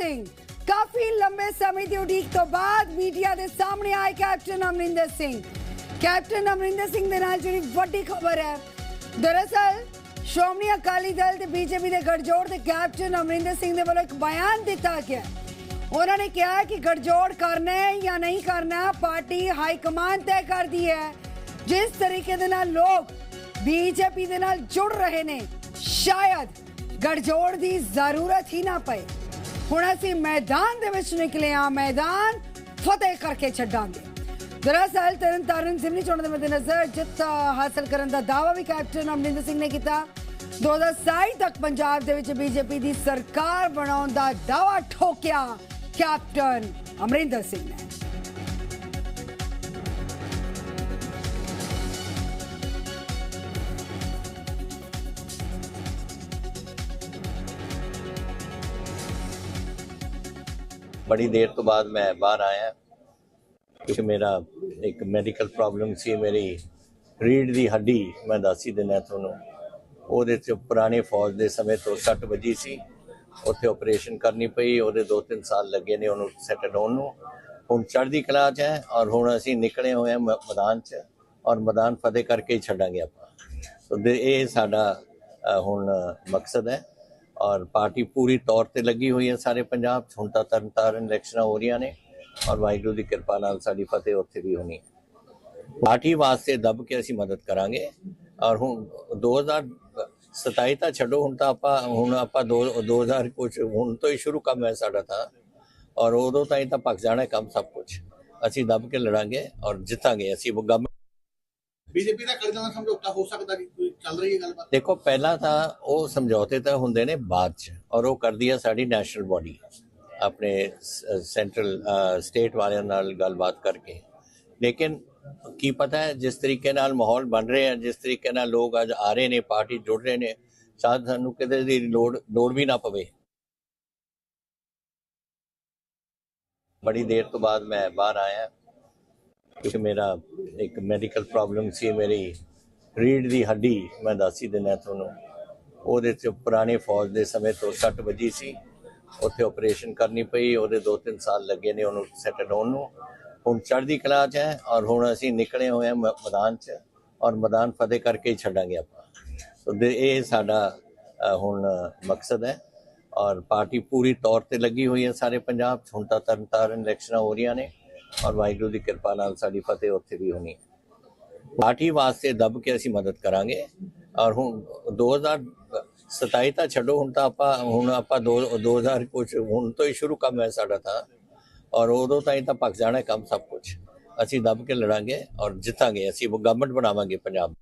ਸਿੰਘ ਕਾਫੀ ਲੰਬੇ ਸਮੇਂ ਦੀ ਉਡੀਕ ਤੋਂ ਬਾਅਦ ਮੀਡੀਆ ਦੇ ਸਾਹਮਣੇ ਆਏ ਕੈਪਟਨ ਅਮਰਿੰਦਰ ਸਿੰਘ ਕੈਪਟਨ ਅਮਰਿੰਦਰ ਸਿੰਘ ਦੇ ਨਾਲ ਜਿਹੜੀ ਵੱਡੀ ਖਬਰ ਹੈ ਦਰਅਸਲ ਸ਼੍ਰੋਮਣੀ ਅਕਾਲੀ ਦਲ ਤੇ ਬੀਜੇਪੀ ਦੇ ਗਠਜੋੜ ਦੇ ਕੈਪਟਨ ਅਮਰਿੰਦਰ ਸਿੰਘ ਦੇ ਵੱਲੋਂ ਇੱਕ ਬਿਆਨ ਦਿੱਤਾ ਗਿਆ ਉਹਨਾਂ ਨੇ ਕਿਹਾ ਕਿ ਗਠਜੋੜ ਕਰਨਾ ਹੈ ਜਾਂ ਨਹੀਂ ਕਰਨਾ ਪਾਰਟੀ ਹਾਈ ਕਮਾਂਡ ਤੈਅ ਕਰਦੀ ਹੈ ਜਿਸ ਤਰੀਕੇ ਦੇ ਨਾਲ ਲੋਕ ਬੀਜੇਪੀ ਦੇ ਨਾਲ ਜੁੜ ਰਹੇ ਨੇ ਸ਼ਾਇਦ ਗਠਜੋੜ ਦੀ ਜ਼ਰੂਰਤ ਹੀ ਨਾ ਪਏ ਹੁਣ ਅਸੀਂ ਮੈਦਾਨ ਦੇ ਵਿੱਚ ਨਿਕਲੇ ਆ ਮੈਦਾਨ ਫਤਿਹ ਕਰਕੇ ਛੱਡਾਂਗੇ। ਦਰਅਸਲ ਤਰਨ ਤਾਰਨ ਜ਼ਿਮਨੀ ਚੋਣਾਂ ਦੇ ਮੱਦੇਨਜ਼ਰ ਜਿੱਤ ਹਾਸਲ ਕਰਨ ਦਾ ਦਾਅਵਾ ਵੀ ਕੈਪਟਨ ਅਮਰਿੰਦਰ ਸਿੰਘ ਨੇ ਕੀਤਾ। 2027 ਤੱਕ ਪੰਜਾਬ ਦੇ ਵਿੱਚ ਬੀਜੇਪੀ ਦੀ ਸਰਕਾਰ ਬਣਾਉਣ ਦਾ ਦਾਅਵਾ ਠੋਕਿਆ ਕੈਪਟਨ ਅਮਰਿੰਦਰ ਸਿੰਘ ਨੇ। ਬੜੀ ਦੇਰ ਤੋਂ ਬਾਅਦ ਮੈਂ ਬਾਹਰ ਆਇਆ। ਕਿਉਂਕਿ ਮੇਰਾ, ਇੱਕ ਮੈਡੀਕਲ ਪ੍ਰੋਬਲਮ ਸੀ, ਮੇਰੀ ਰੀੜ ਦੀ ਹੱਡੀ ਮੈਂ ਦੱਸ ਹੀ ਦਿੰਦਾ ਤੁਹਾਨੂੰ। ਉਹਦੇ ਚ ਪੁਰਾਣੇ ਫੌਜ ਦੇ ਸਮੇਂ ਤੋਂ ਸੱਟ ਵੱਜੀ ਸੀ। ਉੱਥੇ ਆਪਰੇਸ਼ਨ ਕਰਨੀ ਪਈ, ਉਹਦੇ 2-3 ਸਾਲ ਲੱਗੇ ਨੇ ਉਹਨੂੰ ਸੈਟਲ ਹੋਣ ਨੂੰ। ਹੁਣ ਚੜ੍ਹਦੀ ਕਲਾ 'ਚ ਹੈ ਔਰ ਹੁਣ ਅਸੀਂ ਨਿਕਲੇ ਹੋਏ ਹਾਂ ਮ- ਮੈਦਾਨ 'ਚ ਔਰ ਮੈਦਾਨ ਫਤਿਹ ਕਰਕੇ ਹੀ ਛੱਡਾਂਗੇ ਆਪਾਂ। ਸੋ ਦੇ- ਇਹ ਸਾਡਾ ਹੁਣ ਮਕਸਦ ਹੈ। ਔਰ ਪਾਰਟੀ ਪੂਰੀ ਤੌਰ ਤੇ ਲੱਗੀ ਹੋਈ ਹੈ ਸਾਰੇ ਪੰਜਾਬ 'ਚ। ਹੁਣ ਤਾਂ ਤਰਨ ਇਲੈਕਸ਼ਨਾਂ ਹੋ ਰਹੀਆਂ ਨੇ ਔਰ ਵਾਹਿਗੁਰੂ ਦੀ ਕਿਰਪਾ ਨਾਲ ਸਾਡੀ ਫਤਿਹ ਉੱਥੇ ਵੀ ਹੋਣੀ ਪਾਰਟੀ ਵਾਸਤੇ ਦੱਬ ਕੇ ਅਸੀਂ ਮਦਦ ਕਰਾਂਗੇ ਔਰ ਹੁਣ 2027 ਤਾਂ ਛੱਡੋ, ਹੁਣ ਤਾਂ ਆਪਾਂ ਹੁਣ ਆਪਾਂ ਦੋ- 2000 ਕੁਝ ਹੁਣ ਤੋਂ ਹੀ ਸ਼ੁਰੂ ਕੰਮ ਹੈ ਸਾਡਾ ਤਾਂ। ਔਰ ਉਦੋਂ ਤਾਈਂ ਤਾਂ ਪੱਕ ਜਾਣਾ ਕੰਮ ਸਭ ਕੁਝ ਅਸੀਂ ਦੱਬ ਕੇ ਲੜਾਂਗੇ ਔਰ ਜਿੱਤਾਂਗੇ। ਅਸੀਂ ਉਹ ਗਮ ਬੀਜੇਪੀ ਦਾ ਕਰਜ਼ਾ ਦਾ ਸਮਝੌਤਾ ਹੋ ਸਕਦਾ ਕਿ ਕੋਈ ਚੱਲ ਰਹੀ ਹੈ ਗੱਲਬਾਤ? ਦੇਖੋ, ਪਹਿਲਾਂ ਤਾਂ ਉਹ ਸਮਝੌਤੇ ਤਾਂ ਹੁੰਦੇ ਨੇ ਬਾਅਦ ਚ, ਔਰ ਉਹ ਕਰਦੀ ਹੈ ਸਾਡੀ ਨੈਸ਼ਨਲ ਬਾਡੀ ਆਪਣੇ ਸੈਂਟਰਲ ਸਟੇਟ ਵਾਲਿਆਂ ਨਾਲ ਗੱਲਬਾਤ ਕਰਕੇ। ਲੇਕਿਨ ਕੀ ਪਤਾ ਹੈ, ਜਿਸ ਤਰੀਕੇ ਨਾਲ ਮਾਹੌਲ ਬਣ ਰਿਹਾ ਹੈ, ਜਿਸ ਤਰੀਕੇ ਨਾਲ ਲੋਕ ਅੱਜ ਆ ਰਹੇ ਨੇ, ਪਾਰਟੀ ਜੁੜ ਰਹੇ ਨੇ, ਸ਼ਾਇਦ ਸਾਨੂੰ ਕਿਤੇ ਦੀ ਲੋੜ ਲੋੜ ਵੀ ਨਾ ਪਵੇ। ਬੜੀ ਦੇਰ ਤੋਂ ਬਾਅਦ ਮੈਂ ਬਾਹਰ ਆਇਆ। ਕਿਉਂਕਿ ਮੇਰਾ, ਇੱਕ ਮੈਡੀਕਲ ਪ੍ਰੋਬਲਮ ਸੀ ਮੇਰੀ। ਰੀੜ ਦੀ ਹੱਡੀ ਮੈਂ ਦੱਸ ਹੀ ਦਿੰਦਾ ਤੁਹਾਨੂੰ। ਉਹਦੇ ਚ ਪੁਰਾਣੇ ਫੌਜ ਦੇ ਸਮੇਂ ਤੋਂ ਸੱਟ ਵੱਜੀ ਸੀ। ਉੱਥੇ ਆਪਰੇਸ਼ਨ ਕਰਨੀ ਪਈ, ਉਹਦੇ 2-3 ਸਾਲ ਲੱਗੇ ਨੇ ਉਹਨੂੰ ਸੈਟਲ ਹੋਣ ਨੂੰ। ਹੁਣ ਚੜ੍ਹਦੀ ਕਲਾ 'ਚ ਹੈ ਔਰ ਹੁਣ ਅਸੀਂ ਨਿਕਲੇ ਹੋਏ ਹਾਂ ਮ- ਮੈਦਾਨ 'ਚ ਔਰ ਮੈਦਾਨ ਫਤਿਹ ਕਰਕੇ ਹੀ ਛੱਡਾਂਗੇ ਆਪਾਂ। ਸੋ ਦੇ- ਇਹ ਸਾਡਾ ਹੁਣ ਮਕਸਦ ਹੈ ਔਰ ਪਾਰਟੀ ਪੂਰੀ ਤੌਰ ਤੇ ਲੱਗੀ ਹੋਈ ਹੈ ਸਾਰੇ ਪੰਜਾਬ 'ਚ। ਹੁਣ ਤਾਂ ਤਰਨਤਾਰਨ ਇਲੈਕਸ਼ਨਾਂ ਹੋ ਰਹੀਆਂ ਨੇ ਔਰ ਵਾਹਿਗੁਰੂ ਦੀ ਕਿਰਪਾ ਨਾਲ ਸਾਡੀ ਫਤਿਹ ਉੱਥੇ ਵੀ ਹੋਣੀ ਹੈ। ਪਾਰਟੀ ਵਾਸਤੇ ਦੱਬ ਕੇ ਅਸੀਂ ਮਦਦ ਕਰਾਂਗੇ। ਔਰ ਹੁਣ 2027 ਤਾਂ ਛੱਡੋ, ਹੁਣ ਤਾਂ ਆਪਾਂ ਹੁਣ ਆਪਾਂ 2000 ਕੁਝ ਹੁਣ ਤੋਂ ਹੀ ਸ਼ੁਰੂ ਕੰਮ ਹੈ ਸਾਡਾ ਤਾਂ। ਔਰ ਉਦੋਂ ਤਾਈਂ ਤਾਂ ਪੱਕ ਜਾਣਾ ਕੰਮ ਸਭ ਕੁਝ ਅਸੀਂ ਦੱਬ ਕੇ ਲੜਾਂਗੇ ਔਰ ਜਿੱਤਾਂਗੇ। ਅਸੀਂ ਉਹ ਗਵਰਨਮੈਂਟ ਬਣਾਵਾਂਗੇ ਪੰਜਾਬ।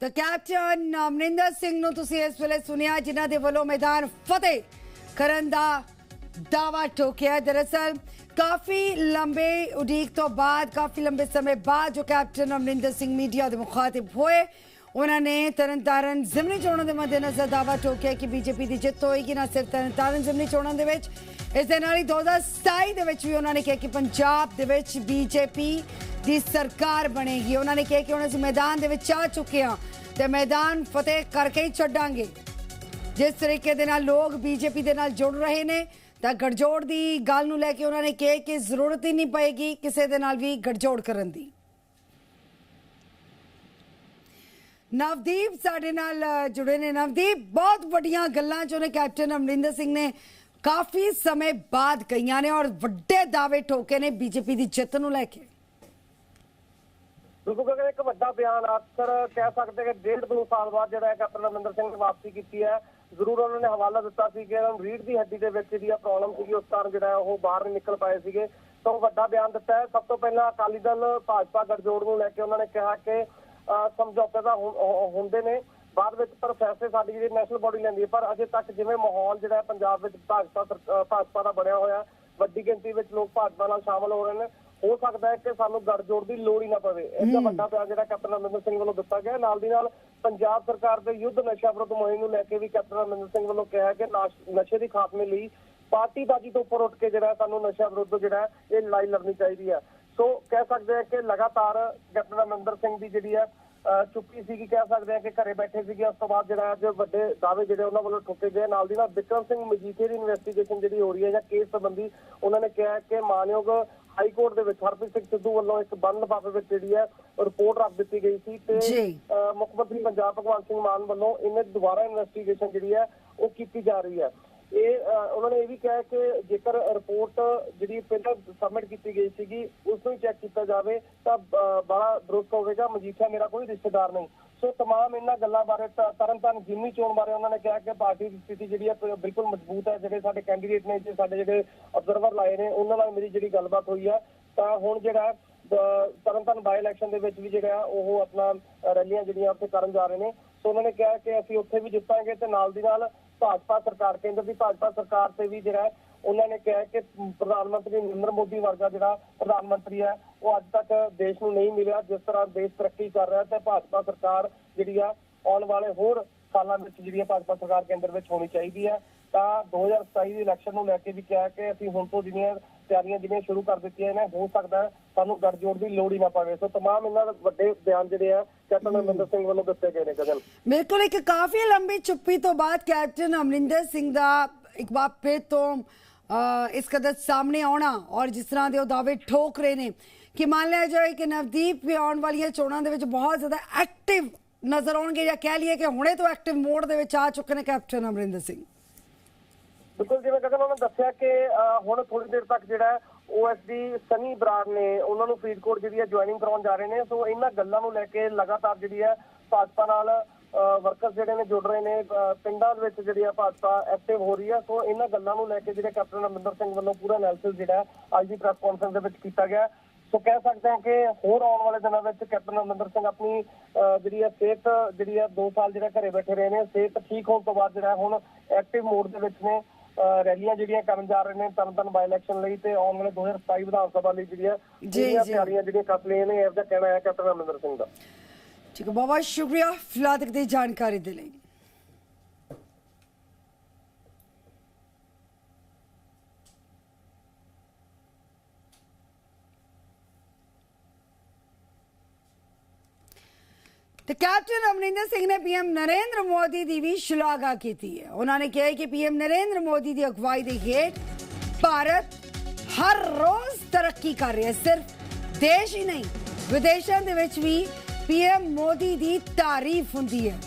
ਤਾਂ ਕੈਪਟਨ ਅਮਰਿੰਦਰ ਸਿੰਘ ਨੂੰ ਤੁਸੀਂ ਇਸ ਵੇਲੇ ਸੁਣਿਆ, ਜਿਨ੍ਹਾਂ ਦੇ ਵੱਲੋਂ ਮੈਦਾਨ ਫਤਿਹ ਕਰਨ ਦਾ ਦਾਵਾ ਠੋਕਿਆ ਹੈ। ਦਰਅਸਲ ਕਾਫੀ ਲੰਬੇ ਉਡੀਕ ਤੋਂ ਬਾਅਦ ਕਾਫੀ ਲੰਬੇ ਸਮੇਂ ਬਾਅਦ ਜੋ ਕੈਪਟਨ ਅਮਰਿੰਦਰ ਸਿੰਘ ਮੀਡੀਆ ਦੇ ਮੁਖਾਤਿਬ ਹੋਏ ਉਹਨਾਂ ਨੇ ਤਰਨਤਾਰਨ ਜ਼ਿਮਨੀ ਚੋਣਾਂ ਦੇ ਮੱਦੇਨਜ਼ਰ ਦਾਵਾ ਠੋਕਿਆ ਕਿ ਬੀਜੇਪੀ ਦੀ ਜਿੱਤ ਹੋਏਗੀ ਨਾ ਸਿਰਫ ਤਰਨਤਾਰਨ ਜ਼ਿਮਨੀ ਚੋਣਾਂ ਦੇ ਵਿੱਚ ਇਸ ਦੇ ਨਾਲ ਹੀ 2027 ਦੇ ਵਿੱਚ ਵੀ ਉਹਨਾਂ ਨੇ ਕਿਹਾ ਕਿ ਪੰਜਾਬ ਦੇ ਵਿੱਚ ਬੀਜੇਪੀ ਦੀ ਸਰਕਾਰ ਬਣੇਗੀ ਉਹਨਾਂ ਨੇ ਕਿਹਾ ਕਿ ਹੁਣ ਅਸੀਂ ਮੈਦਾਨ ਦੇ ਵਿੱਚ ਆ ਚੁੱਕੇ ਹਾਂ ਤੇ ਮੈਦਾਨ ਫਤਿਹ ਕਰਕੇ ਹੀ ਛੱਡਾਂਗੇ ਜਿਸ ਤਾਂ ਗਠਜੋੜ ਦੀ ਗੱਲ ਨੂੰ ਲੈ ਕੇ ਉਹਨਾਂ ਨੇ ਕਿਹਾ ਕਿ ਜ਼ਰੂਰਤ ਹੀ ਨਹੀਂ ਪਏਗੀ ਕਿਸੇ ਦੇ ਨਾਲ ਵੀ ਗਠਜੋੜ ਕਰਨ ਦੀ। ਨਵਦੀਪ ਸਾਡੇ ਨਾਲ ਜੁੜੇ ਨੇ। ਨਵਦੀਪ, ਬਹੁਤ ਵੱਡੀਆਂ ਗੱਲਾਂ ਜੋ ਨੇ ਕੈਪਟਨ ਅਮਰਿੰਦਰ ਸਿੰਘ ਨੇ ਕਾਫੀ ਸਮੇਂ ਬਾਅਦ ਕਹੀਆਂ ਨੇ ਔਰ ਵੱਡੇ ਦਾਅਵੇ ਠੋਕੇ ਨੇ ਬੀਜੇਪੀ ਦੀ ਜਿੱਤ ਨੂੰ ਲੈ ਕੇ। ਬਿਲਕੁਲ ਕਿਉਂਕਿ ਇੱਕ ਵੱਡਾ ਬਿਆਨ ਅਕਸਰ ਕਹਿ ਸਕਦੇ ਕਿ ਡੇਢ ਦੋ ਸਾਲ ਬਾਅਦ ਜਿਹੜਾ ਕੈਪਟਨ ਅਮਰਿੰਦਰ ਸਿੰਘ ਨੇ ਵਾਪਸੀ ਕੀਤੀ ਹੈ ਜ਼ਰੂਰ ਉਹਨਾਂ ਨੇ ਹਵਾਲਾ ਦਿੱਤਾ ਸੀ ਕਿ ਰੀੜ ਦੀ ਹੱਡੀ ਦੇ ਵਿੱਚ ਜਿਹੜੀ ਆ ਪ੍ਰੋਬਲਮ ਸੀਗੀ ਉਸ ਕਾਰਨ ਜਿਹੜਾ ਉਹ ਬਾਹਰ ਨਹੀਂ ਨਿਕਲ ਪਾਏ ਸੀਗੇ। ਤਾਂ ਉਹ ਵੱਡਾ ਬਿਆਨ ਦਿੱਤਾ ਹੈ। ਸਭ ਤੋਂ ਪਹਿਲਾਂ ਅਕਾਲੀ ਦਲ ਭਾਜਪਾ ਗਠਜੋੜ ਨੂੰ ਲੈ ਕੇ ਉਹਨਾਂ ਨੇ ਕਿਹਾ ਕਿ ਅਹ, ਸਮਝੌਤੇ ਦਾ ਹੁੰਦੇ ਨੇ। ਬਾਅਦ ਵਿੱਚ ਪਰ ਫੈਸਲੇ ਸਾਡੀ ਜਿਹੜੀ ਨੈਸ਼ਨਲ ਬੋਡੀ ਲੈਂਦੀ ਹੈ। ਪਰ ਅਜੇ ਤੱਕ ਜਿਵੇਂ ਮਾਹੌਲ ਜਿਹੜਾ ਹੈ ਪੰਜਾਬ ਵਿੱਚ ਭਾਜਪਾ ਭਾਜਪਾ ਦਾ ਬਣਿਆ ਹੋਇਆ ਵੱਡੀ ਗਿਣਤੀ ਵਿੱਚ ਲੋਕ ਭਾਜਪਾ ਨਾਲ ਸ਼ਾਮਲ ਹੋ ਰਹੇ ਨੇ। ਹੋ ਸਕਦਾ ਹੈ ਕਿ ਸਾਨੂੰ ਗੱਠਜੋੜ ਦੀ ਲੋੜ ਹੀ ਨਾ ਪਵੇ। ਇਹਦਾ ਵੱਡਾ ਬਿਆਨ ਜਿਹੜਾ ਕੈਪਟਨ ਅਮਰਿੰਦਰ ਸਿੰਘ ਵੱਲੋਂ ਦਿੱਤਾ ਗਿਆ ਨਾਲ ਦੀ ਨਾਲ ਪੰਜਾਬ ਸਰਕਾਰ ਦੇ ਯੁੱਧ ਨਸ਼ਾ ਵਿਰੁੱਧ ਮੁਹਿੰਮ ਨੂੰ ਲੈ ਕੇ ਵੀ ਕੈਪਟਨ ਅਮਰਿੰਦਰ ਸਿੰਘ ਵੱਲੋਂ ਕਿਹਾ ਕਿ ਨਾਸ਼- ਦੀ ਖਾਤਮੇ ਲਈ ਪਾਰਟੀਬਾਜ਼ੀ ਤੋਂ ਉੱਪਰ ਉੱਠ ਕੇ ਜਿਹੜਾ ਸਾਨੂੰ ਨਸ਼ਾ ਵਿਰੁੱਧ ਜਿਹੜਾ ਇਹ ਲੜਾਈ ਲੜਨੀ ਚਾਹੀਦੀ ਹੈ। ਸੋ ਕਹਿ ਸਕਦੇ ਹਾਂ ਕਿ ਲਗਾਤਾਰ ਕੈਪਟਨ ਅਮਰਿੰਦਰ ਸਿੰਘ ਦੀ ਜਿਹੜੀ ਹੈ ਚੁੱਪੀ ਸੀਗੀ ਕਹਿ ਸਕਦੇ ਆ ਕਿ ਘਰੇ ਬੈਠੇ ਸੀਗੇ ਉਸ ਤੋਂ ਬਾਅਦ ਜਿਹੜਾ ਅੱਜ ਵੱਡੇ ਦਾਅਵੇ ਜਿਹੜੇ ਉਹਨਾਂ ਵੱਲੋਂ ਠੋਕੇ ਗਏ। ਨਾਲ ਦੀ ਨਾਲ ਵਿਕਰਮ ਸਿੰਘ ਮਜੀਠੀਆ ਦੀ ਇਨਵੈਸਟੀਗੇਸ਼ਨ ਜਿਹੜੀ ਹੋ ਰਹੀ ਹੈ ਜਾਂ ਕੇਸ ਸੰਬੰਧੀ ਉਹਨਾਂ ਨੇ ਕਿਹਾ ਕਿ ਮਾਨਯੋਗ ਹਾਈ ਕੋਰਟ ਦੇ ਵਿੱਚ ਹਰਪ੍ਰੀਤ ਸਿੰਘ ਸਿੱਧੂ ਵੱਲੋਂ ਇੱਕ ਬੰਦ ਲਿਫਾਫੇ ਵਿੱਚ ਜਿਹੜੀ ਹੈ ਰਿਪੋਰਟ ਰੱਖ ਦਿੱਤੀ ਗਈ ਸੀ ਤੇ ਮੁੱਖ ਮੰਤਰੀ ਪੰਜਾਬ ਭਗਵੰਤ ਸਿੰਘ ਮਾਨ ਵੱਲੋਂ ਇਹਨੇ ਦੁਬਾਰਾ ਇਨਵੈਸਟੀਗੇਸ਼ਨ ਜਿਹੜੀ ਹੈ ਉਹ ਕੀਤੀ ਜਾ ਰਹੀ ਹੈ। ਇਹ ਉਹਨਾਂ ਨੇ ਇਹ ਵੀ ਕਿਹਾ ਕਿ ਜੇਕਰ ਰਿਪੋਰਟ ਜਿਹੜੀ ਪਹਿਲਾਂ ਸਬਮਿਟ ਕੀਤੀ ਗਈ ਸੀਗੀ ਉਸ ਨੂੰ ਚੈੱਕ ਕੀਤਾ ਜਾਵੇ ਤਾਂ ਬੜਾ ਦਰੁਸਤ ਹੋਵੇਗਾ। ਮਜੀਠੀਆ ਮੇਰਾ ਕੋਈ ਰਿਸ਼ਤੇਦਾਰ ਨਹੀਂ। ਸੋ ਤਮਾਮ ਇਹਨਾਂ ਗੱਲਾਂ ਬਾਰੇ ਤ- ਤਰਨਤਾਰਨ ਜਿਮਨੀ ਚੋਣ ਬਾਰੇ ਉਹਨਾਂ ਨੇ ਕਿਹਾ ਕਿ ਪਾਰਟੀ ਦੀ ਸਥਿਤੀ ਜਿਹੜੀ ਹੈ ਬਿਲਕੁਲ ਮਜ਼ਬੂਤ ਹੈ ਜਿਹੜੇ ਸਾਡੇ ਕੈਂਡੀਡੇਟ ਨੇ ਤੇ ਸਾਡੇ ਜਿਹੜੇ ਅਬਜ਼ਰਵਰ ਲਾਏ ਨੇ ਉਹਨਾਂ ਨਾਲ ਮੇਰੀ ਜਿਹੜੀ ਗੱਲਬਾਤ ਹੋਈ ਹੈ। ਤਾਂ ਹੁਣ ਜਿਹੜਾ ਹੈ, ਅਹ, ਤਰਨਤਾਰਨ ਬਾਈ ਇਲੈਕਸ਼ਨ ਦੇ ਵਿੱਚ ਵੀ ਜਿਹੜਾ ਉਹ ਆਪਣਾ ਰੈਲੀਆਂ ਜਿਹੜੀਆਂ ਉੱਥੇ ਕਰਨ ਜਾ ਰਹੇ ਨੇ। ਸੋ ਉਹਨਾਂ ਨੇ ਕਿਹਾ ਕਿ ਅਸੀਂ ਉੱਥੇ ਵੀ ਜਿੱਤਾਂਗੇ ਤੇ ਨਾਲ ਦੀ ਨਾਲ ਭਾਜਪਾ ਸਰਕਾਰ ਕੇਂਦਰ ਦੀ ਭਾਜਪਾ ਸਰਕਾਰ ਤੇ ਵੀ ਜਿਹੜਾ ਹੈ, ਉਹਨਾਂ ਨੇ ਕਿਹਾ ਕਿ ਪ੍ਰਧਾਨ ਮੰਤਰੀ ਨਰਿੰਦਰ ਮੋਦੀ ਵਰਗਾ ਜਿਹੜਾ ਪ੍ਰਧਾਨ ਮੰਤਰੀ ਹੈ ਉਹ ਅੱਜ ਤੱਕ ਦੇਸ਼ ਨੂੰ ਨਹੀਂ ਮਿਲਿਆ ਜਿਸ ਤਰ੍ਹਾਂ ਦੇਸ਼ ਤਰੱਕੀ ਕਰ ਰਿਹਾ ਤੇ ਭਾਜਪਾ ਸਰਕਾਰ ਜਿਹੜੀ ਆ ਆਉਣ ਵਾਲੇ ਹੋਰ ਸਾਲਾਂ ਵਿੱਚ ਜਿਹੜੀ ਆ ਭਾਜਪਾ ਸਰਕਾਰ ਕੇਂਦਰ ਵਿੱਚ ਹੋਣੀ ਚਾਹੀਦੀ ਹੈ ਤਾਂ 2027 ਦੀ ਇਲੈਕਸ਼ਨ ਨੂੰ ਲੈ ਕੇ ਵੀ ਕਿਹਾ ਕਿ ਅਸੀਂ ਹੁਣ ਤੋਂ ਜਿਹੜੀਆਂ ਤਿਆਰੀਆਂ ਜਿਹੜੀਆਂ ਸ਼ੁਰੂ ਕਰ ਦਿੱਤੀਆਂ ਨੇ ਹੋ ਸਕਦਾ ਹੈ ਸਾਨੂੰ ਗੱਠਜੋੜ ਦੀ ਲੋੜ ਹੀ ਨਾ ਪਵੇ ਸੋ तमाम ਇਹਨਾਂ ਦੇ ਵੱਡੇ ਬਿਆਨ ਜਿਹੜੇ ਆ ਕੈਪਟਨ ਅਮਰਿੰਦਰ ਸਿੰਘ ਵੱਲੋਂ ਦਿੱਤੇ ਗਏ ਨੇ ਗਗਨ ਬਿਲਕੁਲ ਇੱਕ ਕਾਫੀ ਲੰਬੀ ਚੁੱਪੀ ਤੋਂ ਬਾਅਦ ਕੈਪਟਨ ਅਮਰਿੰਦਰ ਸਿੰਘ ਦਾ ਇੱਕ ਵਾਰ ਫਿਰ ਤੋਂ ਅ, ਇਸ ਕਦਰ ਸਾਹਮਣੇ ਆਉਣਾ ਔਰ ਜਿਸ ਤਰ੍ਹਾਂ ਦੇ ਉਹ ਦਾਅਵੇ ਠੋਕ ਰਹੇ ਨੇ, ਕਿ ਮੰਨ ਲਿਆ ਜਾਏ ਕਿ ਨਵਦੀਪ ਵੀ ਆਉਣ ਵਾਲੀਆਂ ਚੋਣਾਂ ਦੇ ਵਿੱਚ ਬਹੁਤ ਜ਼ਿਆਦਾ ਐਕਟਿਵ ਨਜ਼ਰ ਆਉਣਗੇ ਜਾਂ ਕਹਿ ਲਈਏ ਕਿ ਹੁਣੇ ਤੋਂ ਐਕਟਿਵ ਮੋਡ ਦੇ ਵਿੱਚ ਆ ਚੁੱਕੇ ਨੇ ਕੈਪਟਨ ਅਮਰਿੰਦਰ ਸਿੰਘ। ਬਿਲਕੁਲ ਜਿਵੇਂ ਗਗਨ ਉਹਨਾਂ ਨੇ ਦੱਸਿਆ ਕਿ ਹੁਣ ਥੋੜੀ ਦੇਰ ਤੱਕ ਜਿਹੜਾ ਓਐਸਡੀ ਸਨੀ ਬਰਾੜ ਨੇ ਉਹਨਾਂ ਨੂੰ ਫਰੀਦਕੋਟ ਜਿਹੜੀ ਹੈ ਜੁਆਇਨਿੰਗ ਕਰਾਉਣ ਜਾ ਰਹੇ ਨੇ, ਸੋ ਇਹਨਾਂ ਗੱਲਾਂ ਨੂੰ ਲੈ ਕੇ ਲਗਾਤਾਰ ਜਿਹੜੀ ਹੈ ਭਾਜਪਾ ਨਾਲ ਵਰਕਰਸ ਜਿਹੜੇ ਨੇ ਜੁੜ ਰਹੇ ਨੇ ਪਿੰਡਾਂ ਦੇ ਵਿੱਚ ਜਿਹੜੀ ਹੈ ਭਾਜਪਾ ਐਕਟਿਵ ਹੋ ਰਹੀ ਹੈ ਸੋ ਇਹਨਾਂ ਗੱਲਾਂ ਨੂੰ ਲੈ ਕੇ ਜਿਹੜੇ ਕੈਪਟਨ ਅਮਰਿੰਦਰ ਸਿੰਘ ਵੱਲੋਂ ਪੂਰਾ ਐਨਾਲਿਸਿਸ ਜਿਹੜਾ ਅੱਜ ਦੀ ਪ੍ਰੈਸ ਕਾਨਫਰੰਸ ਦੇ ਵਿੱਚ ਕੀਤਾ ਗਿਆ। ਸੋ ਕਹਿ ਸਕਦੇ ਹਾਂ ਕਿ ਹੋਰ ਆਉਣ ਵਾਲੇ ਦਿਨਾਂ ਵਿੱਚ ਕੈਪਟਨ ਅਮਰਿੰਦਰ ਸਿੰਘ ਆਪਣੀ ਜਿਹੜੀ ਹੈ ਸਿਹਤ ਜਿਹੜੀ ਹੈ 2 ਸਾਲ ਜਿਹੜਾ ਘਰੇ ਬੈਠੇ ਰਹੇ ਨੇ ਸਿਹਤ ਠੀਕ ਹੋਣ ਤੋਂ ਬਾਅਦ ਜਿਹੜਾ ਹੁਣ ਐਕਟਿਵ ਮੋਡ ਦੇ ਵਿੱਚ ਨੇ ਰੈਲੀਆਂ ਜਿਹੜੀਆਂ ਕਰਨ ਜਾ ਰਹੇ ਨੇ ਤਰਨਤਨ ਬਾਈ ਇਲੈਕਸ਼ਨ ਲਈ ਤੇ ਆਉਣ ਵਾਲੇ 2027 ਵਿਧਾਨ ਸਭਾ ਲਈ ਜਿਹੜੀਆਂ। ਤਿਆਰੀਆਂ ਜਿਹੜੀਆਂ ਕਰ ਲਈਆਂ ਨੇ ਇਹਦਾ ਕਹਿਣਾ ਹੈ ਕੈਪਟਨ ਅਮਰਿੰਦਰ ਸਿੰਘ ਦਾ। ਠੀਕ ਹੈ। ਬਹੁਤ ਬਹੁਤ ਸ਼ੁਕਰੀਆ ਫਿਲਹਾਲ ਤੱਕ ਦੀ ਜਾਣਕਾਰੀ ਦੇ ਲਈ। ਤੇ ਕੈਪਟਨ ਅਮਰਿੰਦਰ ਸਿੰਘ ਨੇ ਪੀਐਮ ਨਰਿੰਦਰ ਮੋਦੀ ਦੀ ਵੀ ਸ਼ਲਾਘਾ ਕੀਤੀ ਹੈ। ਉਹਨਾਂ ਨੇ ਕਿਹਾ ਕਿ ਪੀਐਮ ਨਰਿੰਦਰ ਮੋਦੀ ਦੀ ਅਗਵਾਈ ਦੇ ਹੇਠ ਭਾਰਤ ਹਰ ਰੋਜ਼ ਤਰੱਕੀ ਕਰ ਰਿਹਾ ਹੈ। ਸਿਰਫ ਦੇਸ਼ ਹੀ ਨਹੀਂ, ਵਿਦੇਸ਼ਾਂ ਦੇ ਵਿੱਚ ਵੀ ਪੀਐਮ ਮੋਦੀ ਦੀ ਤਾਰੀਫ ਹੁੰਦੀ ਹੈ।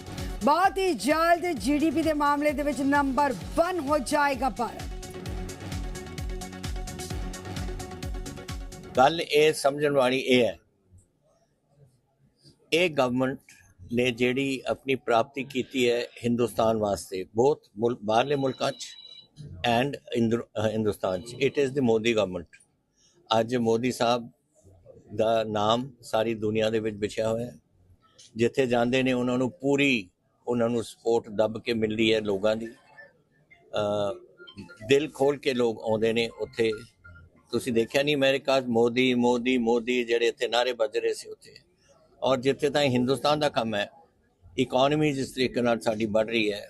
ਬਹੁਤ ਹੀ ਜਲਦ ਜੀਡੀਪੀ ਦੇ ਮਾਮਲੇ ਦੇ ਵਿੱਚ ਨੰਬਰ 1 ਹੋ ਜਾਏਗਾ ਭਾਰਤ। ਗੱਲ ਇਹ ਸਮਝਣ ਵਾਲੀ ਇਹ ਹੈ, ਇਹ ਗਵਰਨਮੈਂਟ ਨੇ ਜਿਹੜੀ ਆਪਣੀ ਪ੍ਰਾਪਤੀ ਕੀਤੀ ਹੈ ਹਿੰਦੁਸਤਾਨ ਵਾਸਤੇ, ਬਹੁਤ ਬਾਹਰਲੇ ਮੁਲਕਾਂ 'ਚ ਐਂਡ ਹਿੰਦੁਸਤਾਨ 'ਚ it is the Modi government ਅੱਜ ਮੋਦੀ ਸਾਹਿਬ ਦਾ ਨਾਮ ਸਾਰੀ ਦੁਨੀਆ ਦੇ ਵਿੱਚ ਵਿਛਿਆ ਹੋਇਆ ਹੈ। ਜਿੱਥੇ ਜਾਂਦੇ ਨੇ, ਉਹਨਾਂ ਨੂੰ ਪੂਰੀ, ਉਹਨਾਂ ਨੂੰ ਸਪੋਰਟ ਦੱਬ ਕੇ ਮਿਲਦੀ ਹੈ ਲੋਕਾਂ ਦੀ। ਦਿਲ ਖੋਲ ਕੇ ਲੋਕ ਆਉਂਦੇ ਨੇ ਉੱਥੇ। ਤੁਸੀਂ ਦੇਖਿਆ ਨਹੀਂ ਅਮਰੀਕਾ 'ਚ ਮੋਦੀ ਮੋਦੀ ਮੋਦੀ ਜਿਹੜੇ ਇੱਥੇ ਨਾਰੇ ਵੱਜ ਰਹੇ ਸੀ ਉੱਥੇ। ਔਰ ਜਿੱਥੇ ਤਾਂ ਹਿੰਦੁਸਤਾਨ ਦਾ ਕੰਮ ਹੈ ਇਕਨੋਮੀ ਜਿਸ ਤਰੀਕੇ ਨਾਲ ਸਾਡੀ ਵੱਧ ਰਹੀ ਹੈ।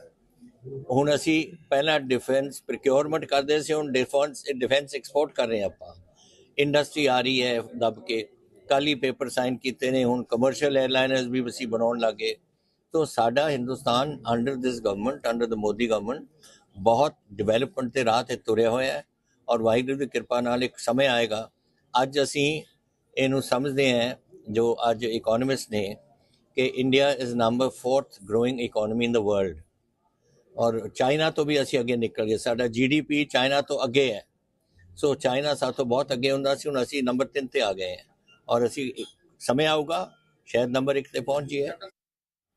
ਹੁਣ ਅਸੀਂ ਪਹਿਲਾਂ ਡਿਫੈਂਸ ਪ੍ਰੋਕਿਉਰਮੈਂਟ ਕਰਦੇ ਸੀ, ਹੁਣ ਡਿਫੈਂਸ ਡਿਫੈਂਸ ਐਕਸਪੋਰਟ ਕਰ ਰਹੇ ਹਾਂ ਆਪਾਂ। ਇੰਡਸਟਰੀ ਆ ਰਹੀ ਹੈ ਦੱਬ ਕੇ। ਕੱਲ੍ਹ ਹੀ ਪੇਪਰ ਸਾਈਨ ਕੀਤੇ ਨੇ ਹੁਣ ਕਮਰਸ਼ੀਅਲ 에ਅਰਲਾਈਨਰਸ ਵੀ ਅਸੀਂ ਬਣਾਉਣ ਲੱਗੇ ਤੋ ਸਾਡਾ Hindustan under this government under the Modi government ਬਹੁਤ ਡਿਵੈਲਪਮੈਂਟ ਦੇ ਰਾਹ ਤੇ ਤੁਰਿਆ ਹੋਇਆ ਹੈ ਔਰ ਵਾਹਿਗੁਰੂ ਦੀ ਕਿਰਪਾ ਨਾਲ ਇੱਕ ਸਮੇਂ ਆਏਗਾ ਅੱਜ ਅਸੀਂ ਇਹਨੂੰ ਸਮਝਦੇ ਹਾਂ ਜੋ ਅੱਜ ਇਕਨੋਮਿਸਟ ਨੇ ਕਿ India is number 4th growing economy in the world ਔਰ ਚਾਈਨਾ ਤੋਂ ਵੀ ਅਸੀਂ ਅੱਗੇ ਨਿਕਲ ਗਏ ਸਾਡਾ ਜੀਡੀਪੀ ਚਾਈਨਾ ਤੋਂ ਅੱਗੇ ਹੈ ਸੋ ਚਾਈਨਾ ਸਾਡੇ ਤੋਂ ਬਹੁਤ ਅੱਗੇ ਹੁੰਦਾ ਸੀ ਹੁਣ ਅਸੀਂ ਨੰਬਰ 3 ਤੇ ਆ ਗਏ ਹਾਂ ਔਰ ਅਸੀਂ ਸਮੇਂ ਆਊਗਾ ਸ਼ਾਇਦ ਨੰਬਰ 1 ਤੇ ਪਹੁੰਚ ਜਾਈਏ